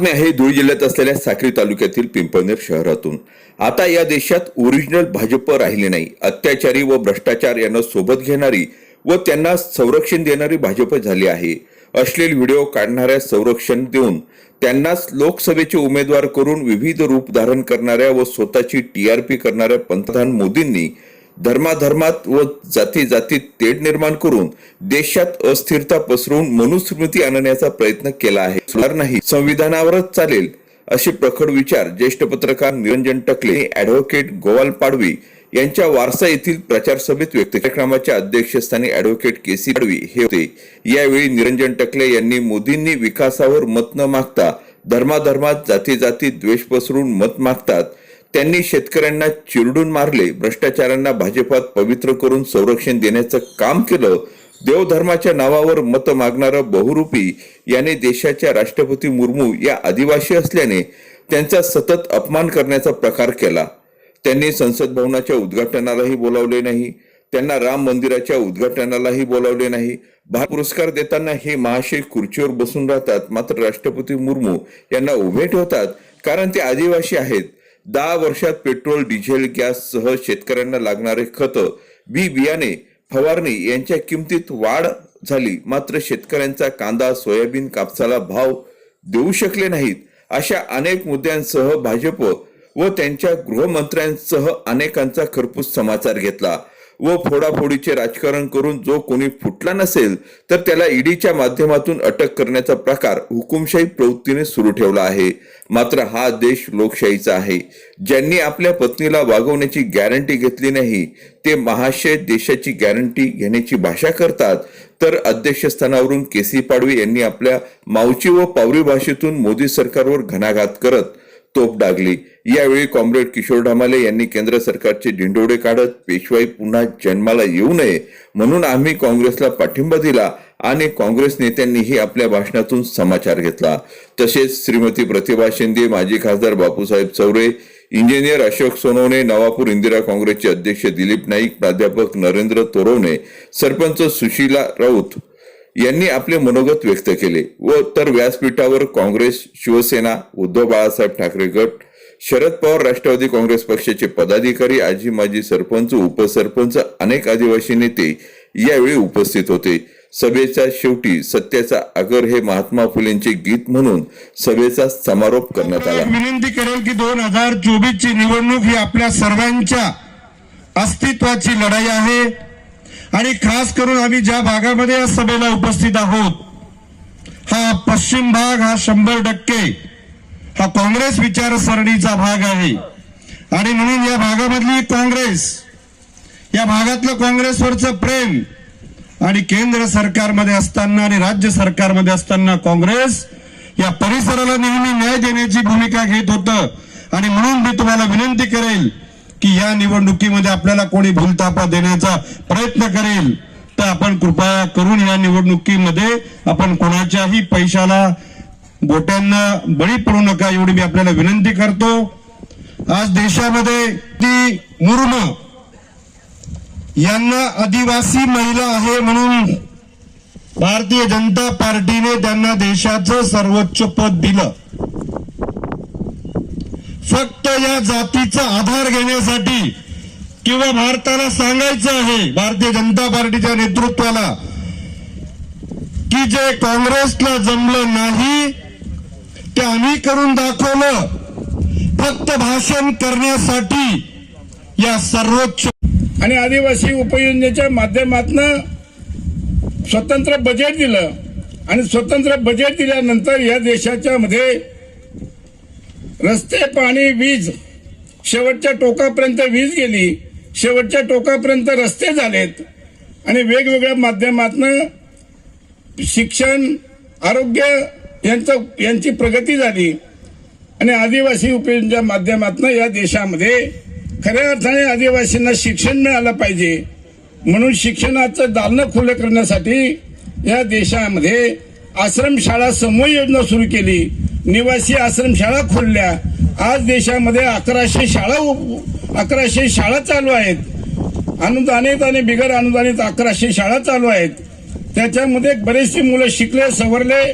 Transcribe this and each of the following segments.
बातमी आहे धुळे जिल्ह्यात असलेल्या साक्री तालुक्यातील पिंपळनेर शहरातून. आता या देशात ओरिजिनल भाजप राहिले नाही. अत्याचारी व भ्रष्टाचार यांना सोबत घेणारी व त्यांना संरक्षण देणारी भाजप झाली आहे. अश्लील व्हिडिओ काढणाऱ्या संरक्षण देऊन त्यांनाच लोकसभेचे उमेदवार करून विविध रूप धारण करणाऱ्या व स्वतःची टीआरपी करणाऱ्या पंतप्रधान मोदींनी धर्माधर्मात व जाती जातीत तेढ निर्माण करून देशात अस्थिरता पसरवून मनुस्मृती आणण्याचा प्रयत्न केला आहे. नाही संविधानावरच चालेल असे प्रखड विचार ज्येष्ठ पत्रकार निरंजन टकले ऍडव्होकेट गोवाल पाडवी यांच्या वारसा येथील प्रचार सभेत व्यक्त कार्यक्रमाच्या अध्यक्षस्थानी ऍडव्होकेट के सी पाडवी हे होते. यावेळी निरंजन टकले यांनी मोदींनी विकासावर मत न मागता धर्माधर्मात जाती जाती द्वेष पसरून मत मागतात. त्यांनी शेतकऱ्यांना चिरडून मारले भ्रष्टाचारांना भाजपात पवित्र करून संरक्षण देण्याचं काम केलं. देवधर्माच्या नावावर मत मागणारं बहुरूपी याने देशाच्या राष्ट्रपती मुर्मू या आदिवासी असल्याने त्यांचा सतत अपमान करण्याचा प्रकार केला. त्यांनी संसद भवनाच्या उद्घाटनालाही बोलावले नाही. त्यांना राम मंदिराच्या उद्घाटनालाही बोलावले नाही. भारत पुरस्कार देताना हे महाशय खुर्चीवर बसून राहतात मात्र राष्ट्रपती मुर्मू यांना उभे ठेवतात कारण ते आदिवासी आहेत. दहा वर्षात पेट्रोल डिझेल गॅस सह शेतकऱ्यांना लागणारे खत बी बियाणे फवारणी यांच्या किमतीत वाढ झाली. मात्र शेतकऱ्यांचा कांदा सोयाबीन कापसाला भाव देऊ शकले नाहीत अशा अनेक मुद्द्यांसह भाजप व त्यांच्या गृहमंत्र्यांसह अनेकांचा खरपूस समाचार घेतला. व फोडाफोडीचे राजकारण करून जो कोणी फुटला नसेल तर त्याला ईडीच्या माध्यमातून अटक करण्याचा प्रकार हुकुमशाही प्रवृत्तीने सुरू ठेवला आहे. मात्र हा देश लोकशाहीचा आहे. ज्यांनी आपल्या पत्नीला वागवण्याची गॅरंटी घेतली नाही ते महाशय देशाची गॅरंटी घेण्याची भाषा करतात. तर अध्यक्षस्थानावरून केसी पाडवी यांनी आपल्या मावची व पावरी भाषेतून मोदी सरकारवर घणाघात करत तोप डागली. यावेळी कॉम्रेड किशोर ढामाले यांनी केंद्र सरकारचे ढिंडोडे काढत पेशवाई पुन्हा जन्माला येऊ नये म्हणून आम्ही काँग्रेसला पाठिंबा दिला आणि काँग्रेस नेत्यांनीही आपल्या भाषणातून समाचार घेतला. तसेच श्रीमती प्रतिभा शिंदे माजी खासदार बापूसाहेब चौरे इंजिनियर अशोक सोनवणे नवापूर इंदिरा काँग्रेसचे अध्यक्ष दिलीप नाईक प्राध्यापक नरेंद्र तोरवणे सरपंच सुशीला राऊत यांनी आपले मनोगत व्यक्त केले व तर व्यासपीठावर काँग्रेस शिवसेना उद्धव बाळासाहेब ठाकरे गट शरद पवार राष्ट्रवादी काँग्रेस पक्षाचे पदाधिकारी आजी माजी सरपंच उपसरपंच अनेक आदिवासी नेते यावेळी उपस्थित होते. सभेच्या शेवटी सत्याचा आगर हे महात्मा फुलेंचे गीत म्हणून सभेचा समारोप करण्यात आला. विनंती करेल की दोन हजार चोवीस ची निवडणूक ही आपल्या सर्वांच्या अस्तित्वाची लढाई आहे. आणि खास करून आम्ही ज्या भागामध्ये या सभेला उपस्थित आहोत हा पश्चिम भाग हा शंभर टक्के हा काँग्रेस विचारसरणीचा भाग आहे. आणि म्हणून या भागामधली काँग्रेस या भागातलं काँग्रेसवरचं प्रेम आणि केंद्र सरकारमध्ये असताना आणि राज्य सरकारमध्ये असताना काँग्रेस या परिसराला नेहमी न्याय देण्याची भूमिका घेत होतं. आणि म्हणून मी तुम्हाला विनंती करेल की या निवडणुकीमध्ये आपल्याला कोणी भूलतापा देण्याचा प्रयत्न करेल तर आपण कृपया करून या निवडणुकीमध्ये आपण कोणाच्याही पैशाला गोट्यांना बळी पडू नका एवढी मी आपल्याला विनंती करतो. आज देशामध्ये ती मुर्म यांना आदिवासी महिला आहे म्हणून भारतीय जनता पार्टीने त्यांना देशाचं सर्वोच्च पद दिलं. फक्त या जातीचा आधार घेण्यासाठी किंवा भारताला सांगायचं आहे भारतीय जनता पार्टीच्या नेतृत्वाला की जे काँग्रेसला जमलं नाही ते आम्ही करून दाखवलं. फक्त भाषण करण्यासाठी या सर्वोच्च आणि आदिवासी उपयोजनेच्या माध्यमातून स्वतंत्र बजेट दिलं. आणि स्वतंत्र बजेट दिल्यानंतर या देशाच्या मध्ये रस्ते पाणी वीज. शेवटच्या टोकापर्यंत वीज गेली. शेवटच्या टोकापर्यंत रस्ते झालेत. आणि वेगवेगळ्या माध्यमातून शिक्षण आरोग्य यांचं यांची प्रगती झाली. आणि आदिवासी उपयोजनेच्या माध्यमातून या देशामध्ये खऱ्या अर्थाने आदिवासींना शिक्षण मिळालं पाहिजे. म्हणून शिक्षणाचं दालनं खुलं करण्यासाठी या देशामध्ये आश्रमशाळा समूह योजना सुरू केली. निवासी आश्रमशाळा खोलल्या. आज देशामध्ये अकराशे शाळा अकराशे शाळा चालू आहेत. अनुदानित आणि बिगर अनुदानित अकराशे शाळा चालू आहेत. त्याच्यामध्ये बरेचशी मुलं शिकले सवरले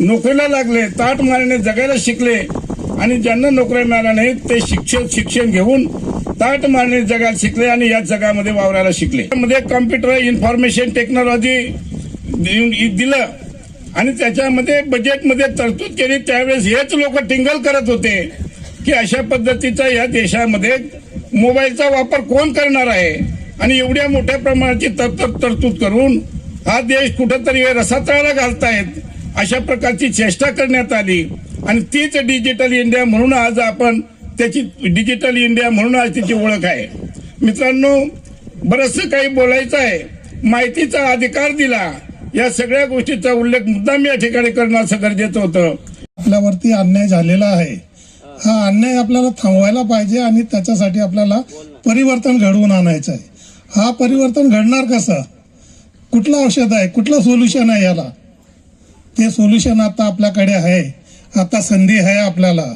नोकरीला लागले ताट मारणे जगायला शिकले. आणि ज्यांना नोकऱ्या मिळाल्या नाहीत ते शिक्षण शिक्षण घेऊन ताट मारणे जगायला शिकले आणि या जगामध्ये वावरायला शिकले. मध्ये कॉम्प्युटर इन्फॉर्मेशन टेक्नॉलॉजी दिलं. आणि त्याच्यामध्ये बजेटमध्ये तरतूद केली. त्यावेळेस हेच लोक टिंगल करत होते की अशा पद्धतीचा या देशामध्ये मोबाईलचा वापर कोण करणार आहे? आणि एवढ्या मोठ्या प्रमाणाची तरतूद तरतूद करून हा देश कुठंतरी रसातळाला घालतायत अशा प्रकारची चेष्टा करण्यात आली. आणि तीच डिजिटल इंडिया म्हणून आज आपण त्याची डिजिटल इंडिया म्हणून आज तिची ओळख आहे. मित्रांनो बरंचसं काही बोलायचं आहे. माहितीचा अधिकार दिला. या सगळ्या गोष्टीचा उल्लेख मुद्दाम या ठिकाणी करणं असं गरजेचं होतं. आपल्यावरती अन्याय झालेला आहे. हा अन्याय आपल्याला थांबवायला पाहिजे आणि त्याच्यासाठी आपल्याला परिवर्तन घडवून आणायचं आहे. हा परिवर्तन घडणार कसं? कुठलं औषध आहे? कुठलं सोल्युशन आहे याला? ते सोल्युशन आता आपल्याकडे आहे. आता संधी आहे आपल्याला.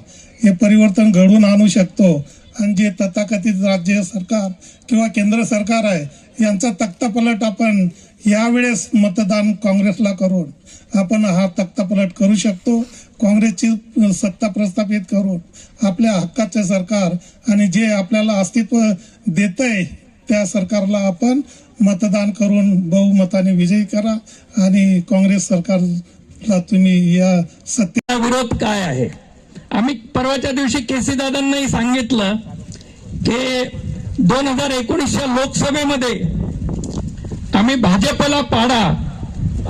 हे परिवर्तन घडवून आणू शकतो. आणि जे तथाकथित राज्य सरकार किंवा केंद्र सरकार आहे यांचा तक्तापलट आपण यावेळेस मतदान काँग्रेसला करून आपण हा तक्तापलट करू शकतो. काँग्रेसची सत्ता प्रस्थापित करून आपल्या हक्काचे सरकार आणि जे आपल्याला अस्तित्व देत आहे त्या सरकारला आपण मतदान करून बहुमताने विजयी करा आणि काँग्रेस सरकारला तुम्ही या सत्ते विरोध काय आहे? आम्ही परवाच्या दिवशी केसी दादांनाही सांगितलं की दोन हजार एकोणीसच्या लोकसभेमध्ये आम्ही भाजपला पाडा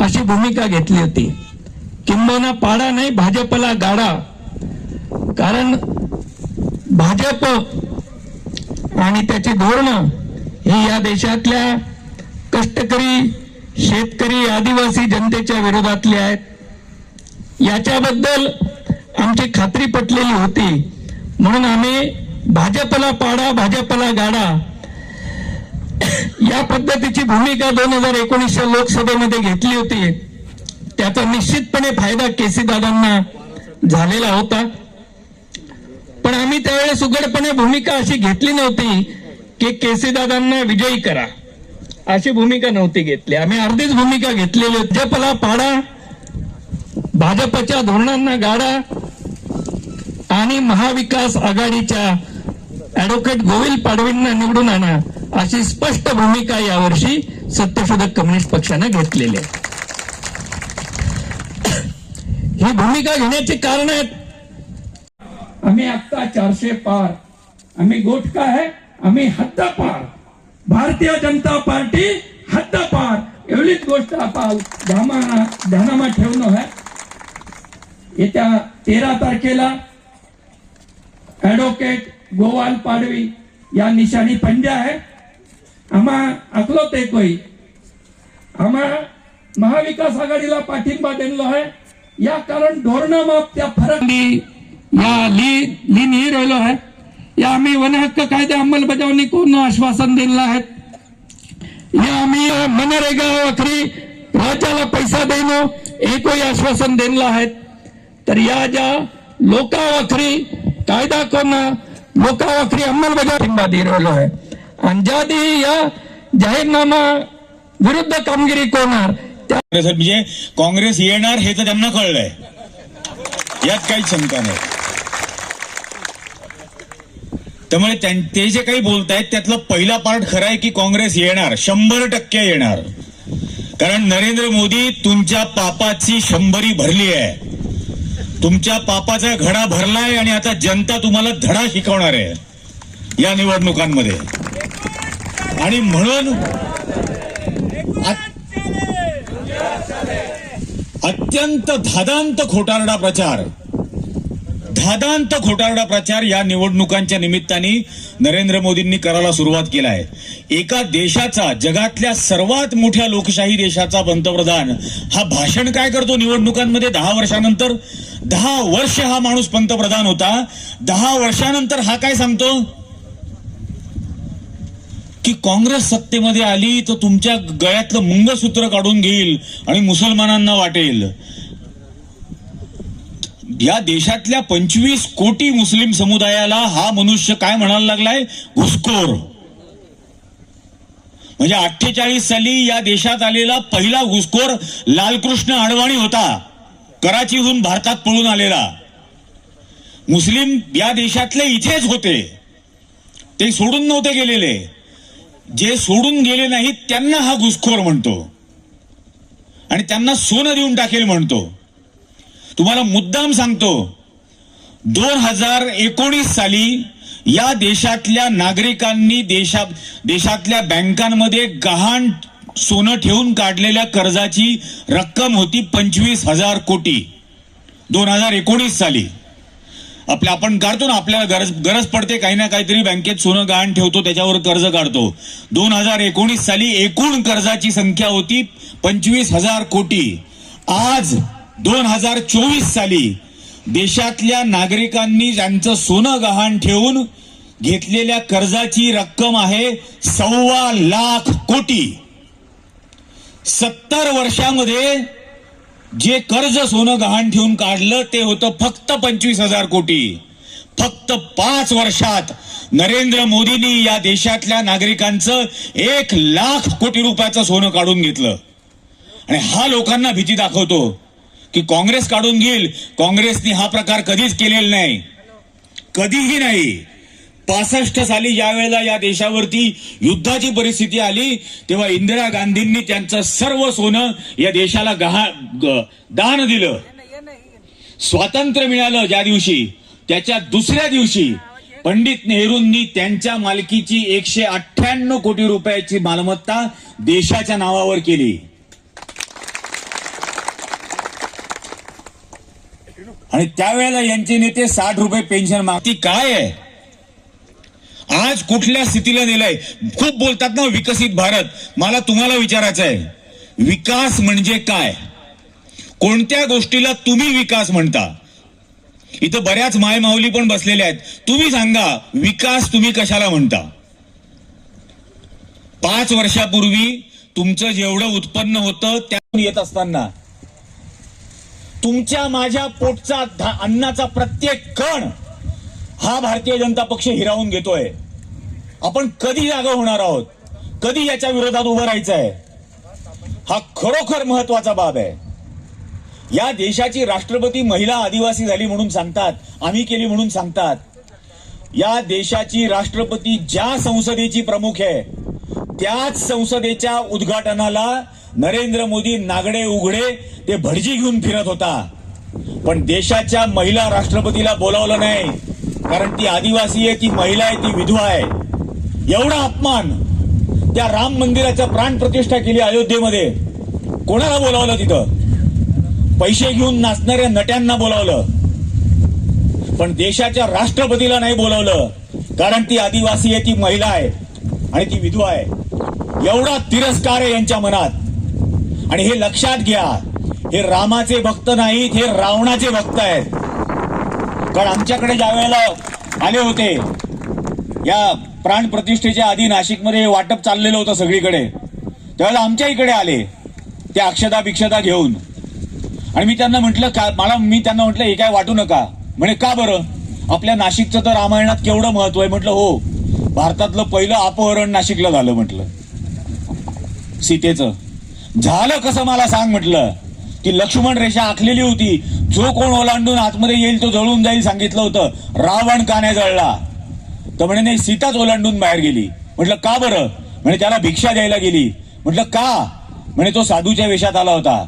अशी भूमिका घेतली होती. किंबहुना पाडा नाही भाजपला गाडा. कारण भाजप आणि त्याची धोरणं ही या देशातल्या कष्टकरी शेतकरी आदिवासी जनतेच्या विरोधातली आहेत. याच्याबद्दल आमची खात्री पटलेली होती. म्हणून आम्ही भाजपला पाडा भाजपला गाडा या पद्धतीची भूमिका दोन हजार एकोणीसच्या लोकसभेमध्ये घेतली होती. त्याचा निश्चितपणे फायदा केसी दादांना झालेला होता. पण आम्ही त्यावेळेस उघडपणे भूमिका अशी घेतली नव्हती की केसी दादांना विजयी करा. अशी भूमिका नव्हती घेतली. आम्ही अर्धीच भूमिका घेतलेली होती. भाजपला पाडा भाजपच्या धोरणांना गाडा आणि महाविकास आघाडीच्या ऍडव्होकेट गोविंद पाडवींना निवडून आणा. अशी स्पष्ट भूमिका यावर्षी सत्यशोधक कम्युनिस्ट पक्षानं घेतलेली आहे. ही भूमिका घेण्याची कारण आहेत. आम्ही आता चारशे पार. आम्ही गोटका आहे आम्ही हद्दपार भारतीय जनता पार्टी हद्दपार एवढीच गोष्ट आपण ध्यानामा ठेवणं आहे. येत्या तेरा तारखेला ॲडव्होकेट गोवाल पाडवी या निशाणी पंजा आहे. आम्हा अकलो ते कोई आम्हा महाविकास आघाडीला पाठिंबा देणलो आहे. या कारण धोरणामा त्या फरक या ली ली राहिलो आहे. या आम्ही वन हक्क कायदा अंमलबजावणी करून आश्वासन दिलेलं आहे. या आम्ही मनरेगा वखरी राज्याला पैसा देणं एकही आश्वासन दिलेलं आहे. तर या ज्या लोकावखरी कायदा करणं लोकावखरी अंमलबजावणी दे राहिलो आहे. आणि ज्या या जाहीरनामा विरुद्ध कामगिरी करणार. काँग्रेस म्हणजे काँग्रेस येणार हे तर त्यांना कळलंय. यात काही शंका नाही. त्यामुळे ते जे काही बोलतायत त्यातला पहिला पार्ट खरा आहे की काँग्रेस येणार शंभर टक्के येणार. कारण नरेंद्र मोदी तुमच्या पापाची शंभरी भरली आहे. तुमच्या पापाचा घडा भरलाय आणि आता जनता तुम्हाला धडा शिकवणार आहे या निवडणुकांमध्ये. आणि म्हणून अत्यंत धादांत खोटारडा प्रचार. धादांत खोटारडा प्रचार या निवडणुकांच्या निमित्ताने नरेंद्र मोदींनी करायला सुरुवात केला आहे एका देशाचा जगातल्या सर्वात मोठ्या लोकशाही देशाचा पंतप्रधान हा भाषण काय करतो निवडणुकांमध्ये? दहा वर्षानंतर? दहा वर्ष हा माणूस पंतप्रधान होता. दहा वर्षानंतर हा काय सांगतो? की काँग्रेस सत्तेमध्ये आली तर तुमच्या गळ्यातलं मंगळसूत्र काढून घेईल आणि मुसलमानांना वाटेल. या देशातल्या पंचवीस कोटी मुस्लिम समुदायाला हा मनुष्य काय म्हणायला लागलाय? घुसखोर. म्हणजे अठ्ठेचाळीस साली या देशात आलेला पहिला घुसखोर लालकृष्ण अडवाणी होता. कराचीहून भारतात पळून आलेला. मुस्लिम या देशातले इथेच होते. ते सोडून नव्हते गेलेले. जे सोडून गेले नाहीत त्यांना हा घुसखोर म्हणतो. आणि त्यांना सोनं देऊन टाकेल म्हणतो. तुम्हाला मुद्दाम सांगतो दोन हजार एकोणीस साली या देशातल्या नागरिकांनी देशा देशातल्या बँकांमध्ये गहाण सोनं ठेवून काढलेल्या कर्जाची रक्कम होती पंचवीस हजार कोटी. दोन हजार एकोणीस साली. आपल्या आपण काढतो ना आपल्याला गरज गरज पडते काही ना काहीतरी बँकेत सोनं गहाण ठेवतो त्याच्यावर कर्ज काढतो. दोन हजार एकोणीस साली एकूण कर्जाची संख्या होती पंचवीस हजार कोटी. आज दोन हजार चोवीस साली देशातल्या नागरिकांनी ज्यांचं सोनं गहाण ठेवून घेतलेल्या कर्जाची रक्कम आहे सव्वा लाख कोटी. सत्तर वर्षामध्ये जे कर्ज सोनं गहाण ठेवून काढलं ते होतं फक्त पंचवीस हजार कोटी. फक्त पाच वर्षात नरेंद्र मोदींनी या देशातल्या नागरिकांचं एक लाख कोटी रुपयाचं सोनं काढून घेतलं. आणि हा लोकांना भीती दाखवतो की काँग्रेस काढून घेईल. काँग्रेसने हा प्रकार कधीच केलेला नाही. कधीही नाही. पासष्ट साली ज्या वेळेला या देशावरती युद्धाची परिस्थिती आली तेव्हा इंदिरा गांधींनी त्यांचं सर्व सोनं या देशाला गहा दान दिलं. स्वातंत्र्य मिळालं ज्या दिवशी त्याच्या दुसऱ्या दिवशी पंडित नेहरूंनी त्यांच्या मालकीची एकशे अठ्ठ्याण्णव कोटी रुपयाची मालमत्ता देशाच्या नावावर केली. आणि त्यावेळेला यांचे नेते साठ रुपये पेन्शन मागती काय आहे? आज कुठल्या स्थितीला नेलाय? खूप बोलतात ना विकसित भारत. मला तुम्हाला विचारायचं आहे विकास म्हणजे काय? कोणत्या गोष्टीला तुम्ही विकास म्हणता? इथं बऱ्याच मायमाऊली पण बसलेल्या आहेत. तुम्ही सांगा विकास तुम्ही कशाला म्हणता? पाच वर्षापूर्वी तुमचं जेवढं उत्पन्न होतं त्यातून येत असताना. तुमच्या माझ्या पोटचा अन्नाचा प्रत्येक कण हा भारतीय जनता पक्ष हिरावून घेतोय. आपण कधी जागा होणार आहोत? कधी याच्या विरोधात उभं राहायचं आहे हा खरोखर महत्त्वाचा बाब आहे. या देशाची राष्ट्रपती महिला आदिवासी झाली म्हणून सांगतात आम्ही केली म्हणून सांगतात. या देशाची राष्ट्रपती ज्या संसदेची प्रमुख आहे त्याच संसदेच्या उद्घाटनाला नरेंद्र मोदी नागडे उघडे ते भटजी घेऊन फिरत होता. पण देशाच्या महिला राष्ट्रपतीला बोलावलं नाही. कारण ती आदिवासी आहे ती महिला आहे ती विधवा आहे. एवढा अपमान त्या राम मंदिराच्या प्राण प्रतिष्ठा केली अयोध्येमध्ये. कोणाला बोलावलं तिथं? पैसे घेऊन नाचणाऱ्या नट्यांना बोलावलं. पण देशाच्या राष्ट्रपतीला नाही बोलावलं. कारण ती आदिवासी आहे ती महिला आहे आणि ती विधवा आहे. एवढा तिरस्कार आहे यांच्या मनात. आणि हे लक्षात घ्या हे रामाचे भक्त नाहीत हे रावणाचे भक्त आहेत. पण आमच्याकडे ज्या वेळेला आले होते या प्राण प्रतिष्ठेच्या आधी नाशिकमध्ये वाटप चाललेलं होतं सगळीकडे त्यावेळेला आमच्या इकडे आले त्या अक्षदा भिक्षता घेऊन. आणि मी त्यांना म्हटलं का मला मी त्यांना म्हटलं हे काय वाटू नका. म्हणे का बरं? आपल्या नाशिकचं तर रामायणात केवढं महत्त्व आहे? म्हटलं हो भारतातलं पहिलं अपहरण नाशिकला झालं म्हटलं. सीतेचं. झालं कसं मला सांग म्हटलं. की लक्ष्मण रेषा आखलेली होती. जो कोण ओलांडून आतमध्ये येईल तो जळून जाईल सांगितलं होतं. रावण का नाही जळला. तर म्हणे नाही सीताच ओलांडून बाहेर गेली. म्हटलं का बरं? म्हणे त्याला भिक्षा द्यायला गेली. म्हटलं का? म्हणे तो साधूच्या वेशात आला होता.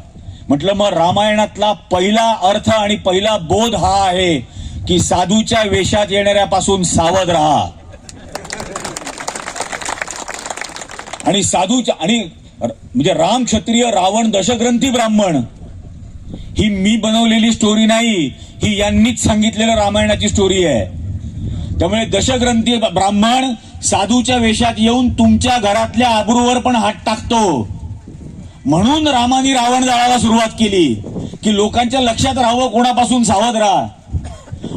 म्हटलं मग रामायणातला पहिला अर्थ आणि पहिला बोध हा आहे की साधूच्या वेशात येणाऱ्यापासून सावध राहा. आणि साधूच्या आणि म्हणजे राम क्षत्रिय रावण दशग्रंथी ब्राह्मण ही मी बनवलेली स्टोरी नाही ही यांनीच सांगितलेलं रामायणाची स्टोरी आहे. त्यामुळे दशग्रंथी ब्राह्मण साधूच्या वेशात येऊन तुमच्या घरातल्या आबरूवर पण हात टाकतो. म्हणून रामाने रावण जाळायला सुरुवात केली की लोकांच्या लक्षात राहावं कोणापासून सावध राहा.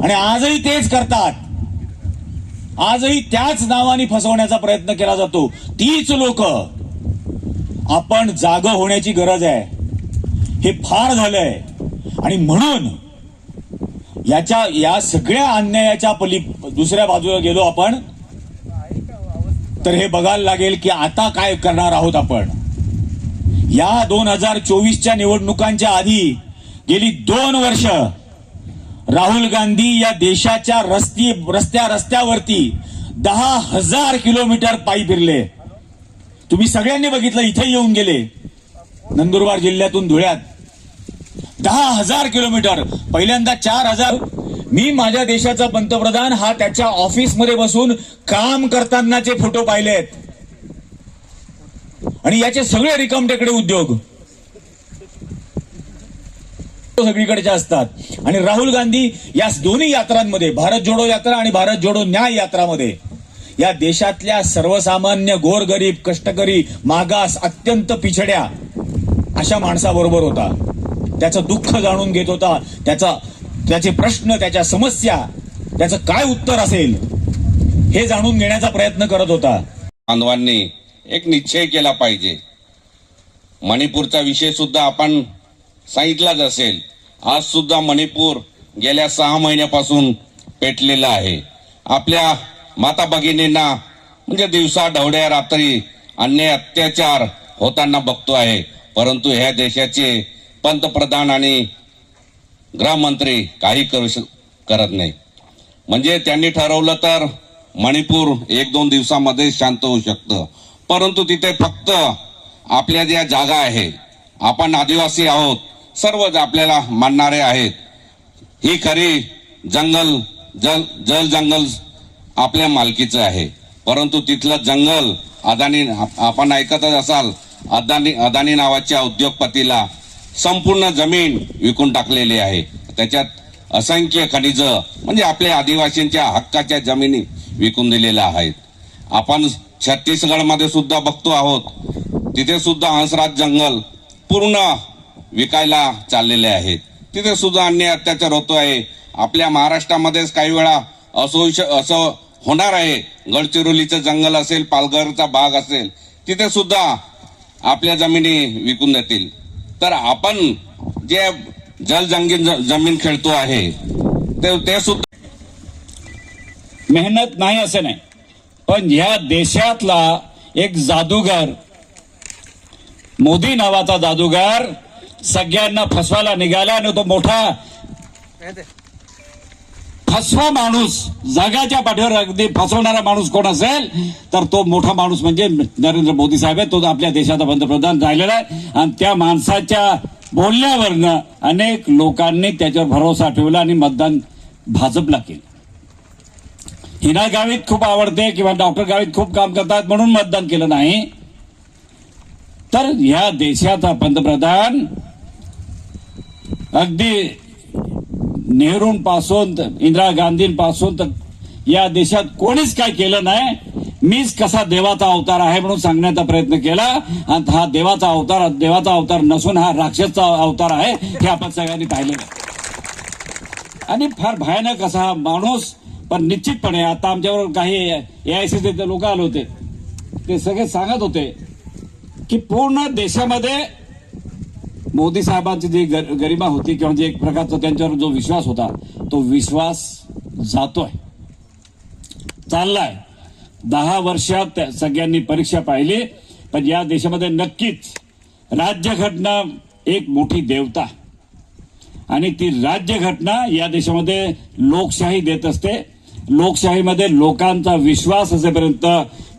आणि आजही तेच करतात. आजही त्याच नावाने फसवण्याचा प्रयत्न केला जातो. तीच लोक. आपण जाग होण्याची गरज आहे. हे फार झालंय. आणि म्हणून याच्या या सगळ्या अन्यायाच्या पली दुसऱ्या बाजूला गेलो आपण तर हे बघायला लागेल की आता काय करणार आहोत आपण. या दोन हजार चोवीसच्या निवडणुकांच्या आधी गेली दोन वर्ष राहुल गांधी या देशाच्या रस्ती रस्त्या रस्त्यावरती दहा हजार किलोमीटर पायी फिरले. तुम्ही सगळ्यांनी बघितलं इथे येऊन गेले. नंदुरबार जिल्ह्यातून धुळ्यात. दहा हजार किलोमीटर. पहिल्यांदा चार हजार. मी माझ्या देशाचा पंतप्रधान हा त्याच्या ऑफिसमध्ये बसून काम करतानाचे फोटो पाहिलेत. आणि याचे सगळे रिकामटेकडे उद्योग. सगळीकडचे असतात. आणि राहुल गांधी या दोन्ही यात्रांमध्ये भारत जोडो यात्रा आणि भारत जोडो न्याय यात्रामध्ये या देशातल्या सर्वसामान्य गोरगरीब कष्टकरी मागास अत्यंत पिछड्या अशा माणसाबरोबर होता. त्याचं दुःख जाणून घेत होता. त्याचा त्याचे प्रश्न त्याच्या समस्या त्याचं काय उत्तर असेल हे जाणून घेण्याचा प्रयत्न करत होता. बांधवांनी एक निश्चय केला पाहिजे. मणिपूरचा विषय सुद्धा आपण सांगितलाच असेल. आज सुद्धा मणिपूर गेल्या सहा महिन्यापासून पेटलेला आहे. आपल्या माता भगिनींना म्हणजे दिवसा ढवड्या रात्री अन्याय अत्याचार होताना बघतो आहे परंतु ह्या देशाचे पंतप्रधान आणि गृहमंत्री काही करू श- करत नाही. म्हणजे त्यांनी ठरवलं तर मणिपूर एक दोन दिवसामध्ये शांत होऊ शकतं. परंतु तिथे फक्त आपल्या ज्या जागा आहे आपण आदिवासी आहोत सर्वच आपल्याला मानणारे आहेत. ही खरी जंगल जल जल जंगल आपल्या मालकीचं आहे. परंतु तिथलं जंगल अदानी आपण ऐकतच असाल अदानी अदानी नावाच्या उद्योगपतीला संपूर्ण जमीन विकून टाकलेली आहे. त्याच्यात असंख्य खनिज म्हणजे आपल्या आदिवासींच्या हक्काच्या जमिनी विकून दिलेल्या आहेत. आपण छत्तीसगडमध्ये सुद्धा बघतो आहोत. तिथे सुद्धा हंसराज जंगल पूर्ण विकायला चाललेले आहेत. तिथे सुद्धा अन्य अत्याचार होतो आहे आपल्या महाराष्ट्रामध्येच काही वेळा असोश असं होणार आहे. गडचिरोलीचं जंगल असेल पालघरचा भाग असेल तिथे सुद्धा आपल्या जमिनी विकून देतील. तर आपण जे जलजंगी जमीन खेळतो आहे ते ते सुद्धा मेहनत नाही असं नाही. पण ह्या देशातला एक जादूगार मोदी नावाचा जादूगार सगळ्यांना फसवायला निघाला आणि तो मोठा फसवा माणूस जगाच्या पाठीवर अगदी फसवणारा माणूस कोण असेल तर तो मोठा माणूस म्हणजे नरेंद्र मोदी साहेब आहे तो आपल्या देशाचा पंतप्रधान राहिलेला आहे. आणि त्या माणसाच्या बोलण्यावरनं अनेक लोकांनी त्याच्यावर भरोसा ठेवला आणि मतदान भाजपला केलं. हिना गावीत खूप आवडते किंवा डॉक्टर गावीत खूप काम करतात म्हणून मतदान केलं नाही. तर ह्या देशाचा पंतप्रधान अगदी नेहरूंपासून तर इंदिरा गांधींपासून तर या देशात कोणीच काय केलं नाही. मीच कसा देवाचा अवतार आहे म्हणून सांगण्याचा प्रयत्न केला. आणि हा देवाचा अवतार देवाचा अवतार नसून हा राक्षसचा अवतार आहे हे आपण सगळ्यांनी पाहिलेलं आणि फार भयानक असा हा माणूस पण निश्चितपणे आता आमच्यावर काही एआयसीचे लोक आले होते. ते सगळे सांगत होते की पूर्ण देशामध्ये मोदी साहेबांची जी गर- गरिमा होती किंवा जे एक प्रकारचा त्यांच्यावर जो विश्वास होता तो विश्वास जातोय. चाललाय. दहा वर्षात त्या सगळ्यांनी परीक्षा पाहिली पण या देशामध्ये नक्कीच राज्यघटना एक मोठी देवता. आणि ती राज्यघटना या देशामध्ये लोकशाही देत असते. लोकशाहीमध्ये लोकांचा विश्वास असेपर्यंत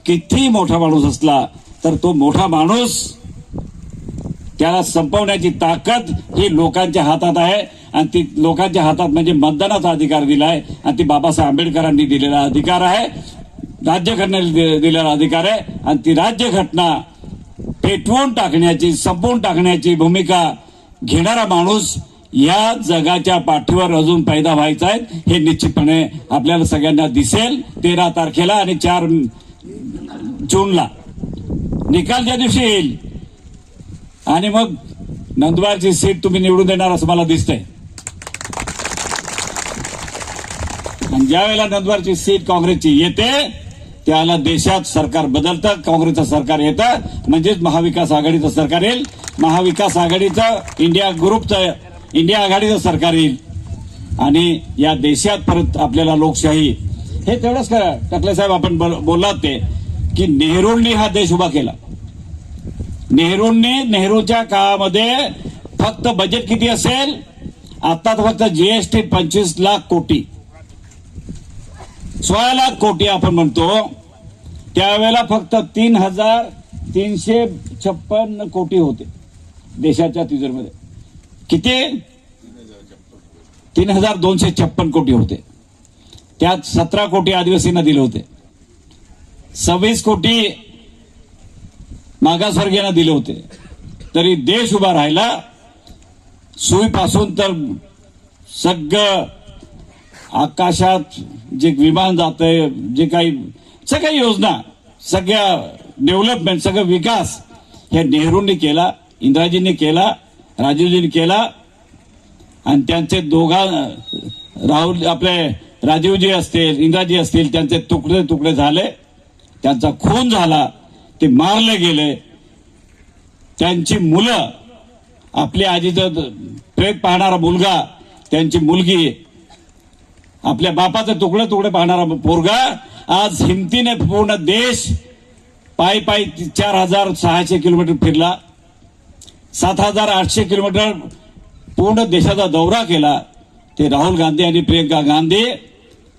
किती मोठा माणूस असला तर तो मोठा माणूस त्याला संपवण्याची ताकद ही लोकांच्या हातात आहे. आणि ती लोकांच्या हातात म्हणजे मतदानाचा अधिकार दिला आहे आणि ती बाबासाहेब आंबेडकरांनी दिलेला अधिकार आहे. राज्यघटनेला दि- दिलेला अधिकार आहे. आणि ती राज्यघटना पेटवून टाकण्याची संपवून टाकण्याची भूमिका घेणारा माणूस या जगाच्या पाठीवर अजून पैदा व्हायचा आहे. हे निश्चितपणे आपल्याला सगळ्यांना दिसेल. तेरा तारखेला आणि चार जूनला. निकाल ज्या दिवशी येईल? आणि मग नंदुरबारची सीट तुम्ही निवडून देणार असं मला दिसतंय. आणि ज्या वेळेला नंदुरबारची सीट काँग्रेसची येते त्यावेळेला देशात सरकार बदलतं काँग्रेसचं सरकार येतं म्हणजेच महाविकास आघाडीचं सरकार येईल. महाविकास आघाडीचं इंडिया ग्रुपचं इंडिया आघाडीचं सरकार येईल. आणि या देशात परत आपल्याला लोकशाही हे तेवढंच करा टकले साहेब आपण बोललात ते की नेहरूंनी हा देश उभा केला. नेहरूंनी नेहरूच्या काळामध्ये फक्त बजेट किती असेल? आता फक्त जीएसटी पंचवीस लाख कोटी. सोळा लाख कोटी आपण म्हणतो. त्यावेळेला फक्त तीन हजार तीनशे छप्पन कोटी होते देशाच्या तिजोरीमध्ये. किती? तीन हजार दोनशे छप्पन कोटी होते. त्यात सतरा कोटी आदिवासींना दिले होते. सव्वीस कोटी मागासवर्गीयांना दिले होते. तरी देश उभा राहिला. सुईपासून तर सगळं आकाशात जे विमान जातंय जे काही सगळ्या योजना सगळ्या डेव्हलपमेंट सगळं विकास हे नेहरूंनी केला इंदिराजींनी केला राजीवजींनी केला. आणि त्यांचे दोघा राहुल आपले राजीवजी असतील इंदिराजी असतील त्यांचे तुकडे तुकडे झाले. त्यांचा खून झाला. ते मारले गेले. त्यांची मुलं आपल्या आजीचं प्रेत पाहणारा मुलगा त्यांची मुलगी आपल्या बापाचे तुकडे तुकडे पाहणारा पोरगा आज हिमतीने पूर्ण देश पायी पायी चार हजार सहाशे किलोमीटर फिरला. सात हजार आठशे किलोमीटर पूर्ण देशाचा दौरा केला. ते राहुल गांधी आणि प्रियंका गांधी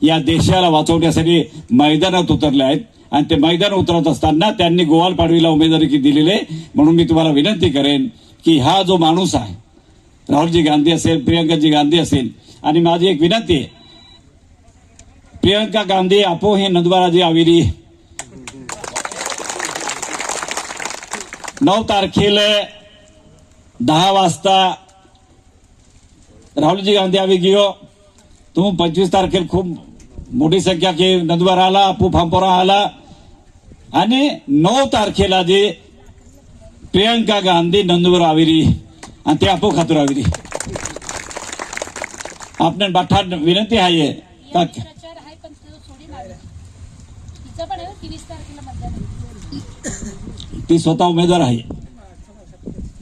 या देशाला वाचवण्यासाठी मैदानात उतरले आहेत. आणि ते मैदान उतरत असताना त्यांनी गोवाल पाडवीला उमेदवारी दिलेले दिलेली आहे. म्हणून मी तुम्हाला विनंती करेन की हा जो माणूस आहे राहुलजी गांधी असेल प्रियंकाजी गांधी असेल आणि माझी एक विनंती आहे प्रियंका गांधी आपो हे नंदवाराजी आविरी नऊ तारखेला दहा वाजता राहुलजी गांधी आवी गियो तुम्ही पंचवीस तारखेला खूप मोठी संख्या की नंदबार आला आपू फांपोरा आला. आणि नऊ तारखेला जे प्रियंका गांधी नंदुवर आविरी आणि ते आपो खातूर आविरी आपण बाठा विनंती आहे. का प्रचार आहे पण तो सोडी मारला तिचं पण आहे तेवीस तारखेला मतदान आहे. ती स्वतः उमेदवार आहे.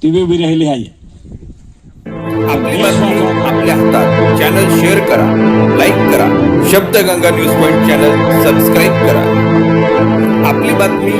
ती बी उभी राहिली आहे. आपली बातमी आपल्या हातात चॅनल शेअर करा लाईक करा. Shabdaganga news point channel subscribe करा। आपली बातमी